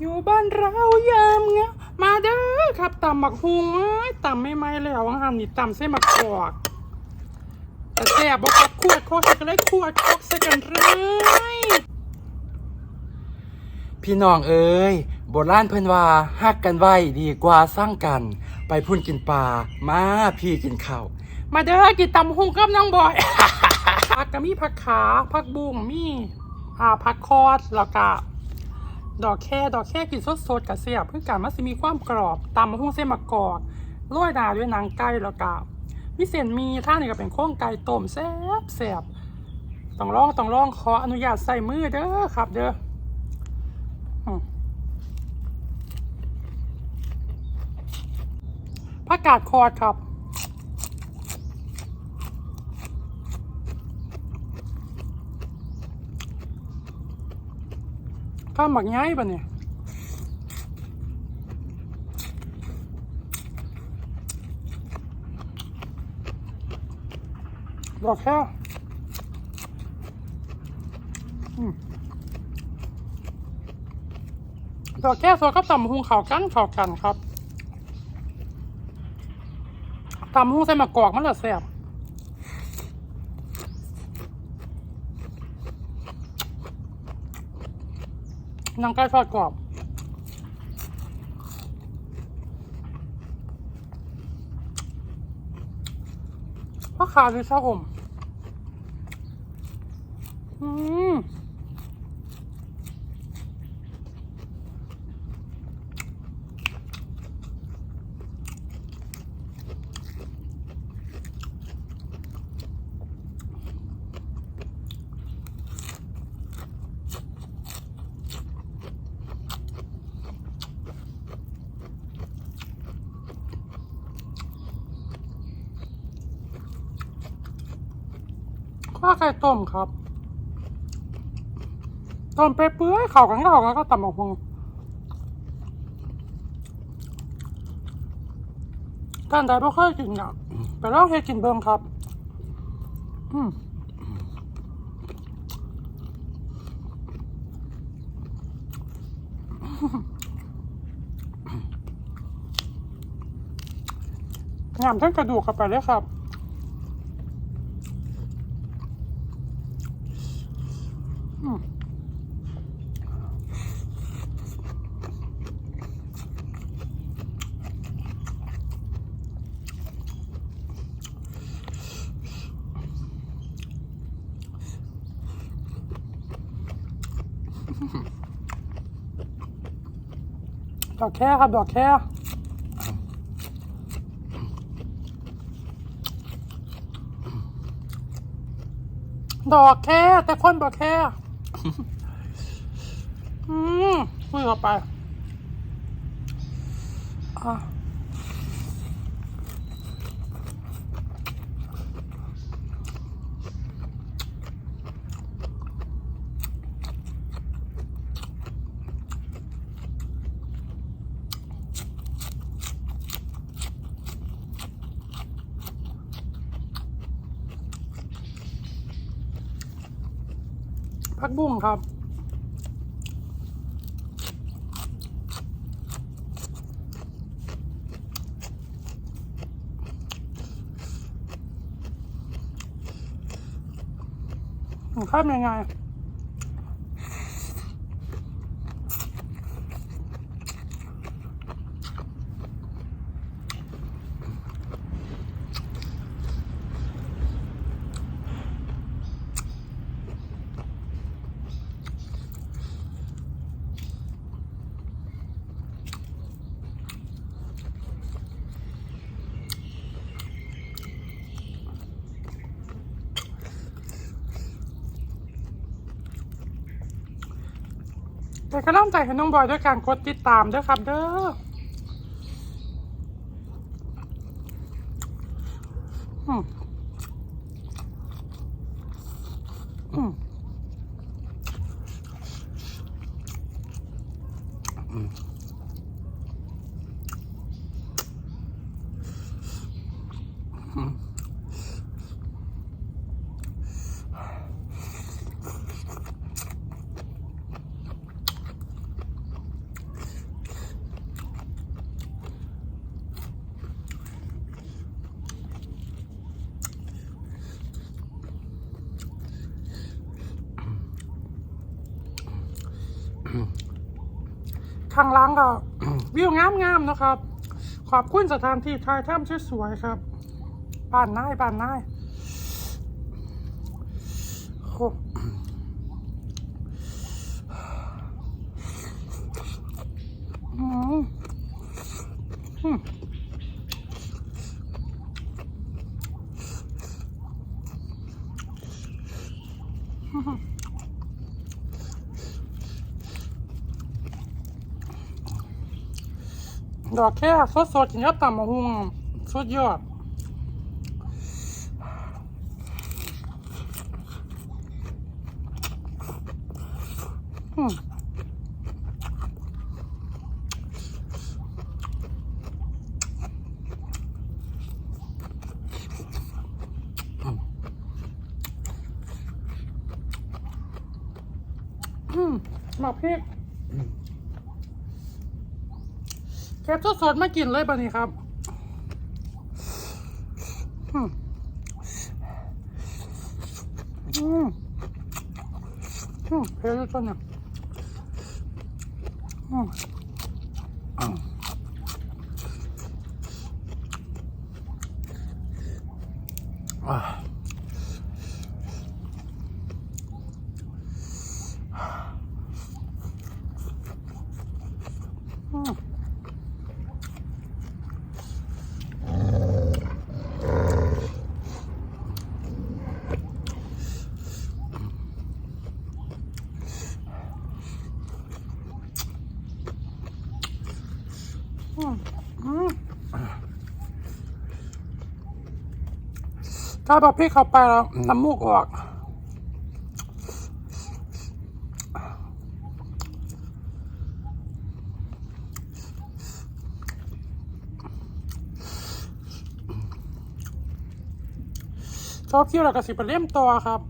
อยู่บ้านเรายามเงามาเด้อครับตำบักฮุงเอ้ยตำไม่ไหมแล้วอาหารนี่ตำเส้นมะกอกแต่แซ่บบอกครับขวดโคกใส่กันเลยขวดโคกใส่กันเลยพี่น้องเอ้ยโบราณเพิ่นว่าฮักกันไว้ดีกว่าสร้างกัน ไปพุ่นกินปลามาพี่กินข้าวมาเด้อกินตำบักฮุงกับน้องบอยผักก็มีผักขาผักบุ้งมีอ่าผักคอสแล้วก็ ดอกแค่ดอกแค่กินสดๆกับเสียบเพื่อการมันสิมีความกรอบตำบักฮุงเส้นมะกอกโรยหน้าด้วยหนังไก่แล้วก็มีเส้นหมีท่านี่ก็เป็นโค้งไก่ต้มแซ่บแซ่บต้องลองต้องลองขออนุญาตใส่มือเด้อครับ เด้อผักกาดคอดครับ ข้าวหมักง่ายปะเนี่ยดอกแค่ดอกแค่สดกับตำหุงเข่ากันเข่ากันครับตำหุงใส่มะกอกมันละแซ่บ หนังไก่ทอดกรอบพ่อขาหรือชาอม อืม ข้าวไก่ต้มครับต้มไปเปื่อยๆเข้ากันเข้ากันก็ตำบักหุ่งท่านใดบ่เคยกินอะไปลองเฮ็ดกินเบิ่งครับ อืมงามทั้งกระดูกเข้าไปเลยครับ อืม ดอกแค่ครับดอกแค่ดอกแค่แต่คนบอกแค่ อืมคุยเข้าไปอะ พักบุ้งครับผมข้ามยังไง แต่ก็ต้องใจให้น้องบอยด้วยการกดติดตามด้วยครับ เด้ออืมอืม ข้างล่างก็วิวงามๆนะครับ ขอบคุณสถานที่ถ่ายทำสวยๆครับบ้านนายบ้านนาย ดอกแค่สดๆกินกับตำมะฮุงสุดยอดอืมมหมักพริก แคบสดๆมากินเลยป่ะนี่ครับอืมอืมอืมเผ็ดอยู่ตัวเนี่ยอืมอ่าอื ถ้าแบบพี่เข้าไปแล้วน้ำมูกออกชอบเที่ยวแล้วก็สิไปเล่มตัวครับ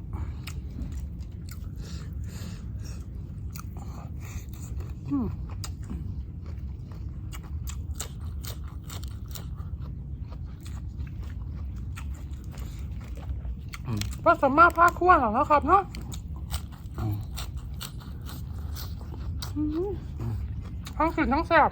อืม ผสมมาผ้าคั่วแล้วนะครับเนาะอืมทั้งกลิ่นทั้งแซ่บ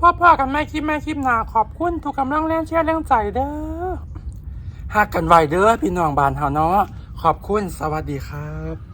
พ่อพ่อกันแม่คลิปแม่คลิปหนาขอบคุณทุกกำลังแรงเชียร์แรงใจเด้อหักกันไวเด้อพี่น้องบ้านเฮาเนาะขอบคุณสวัสดีครับ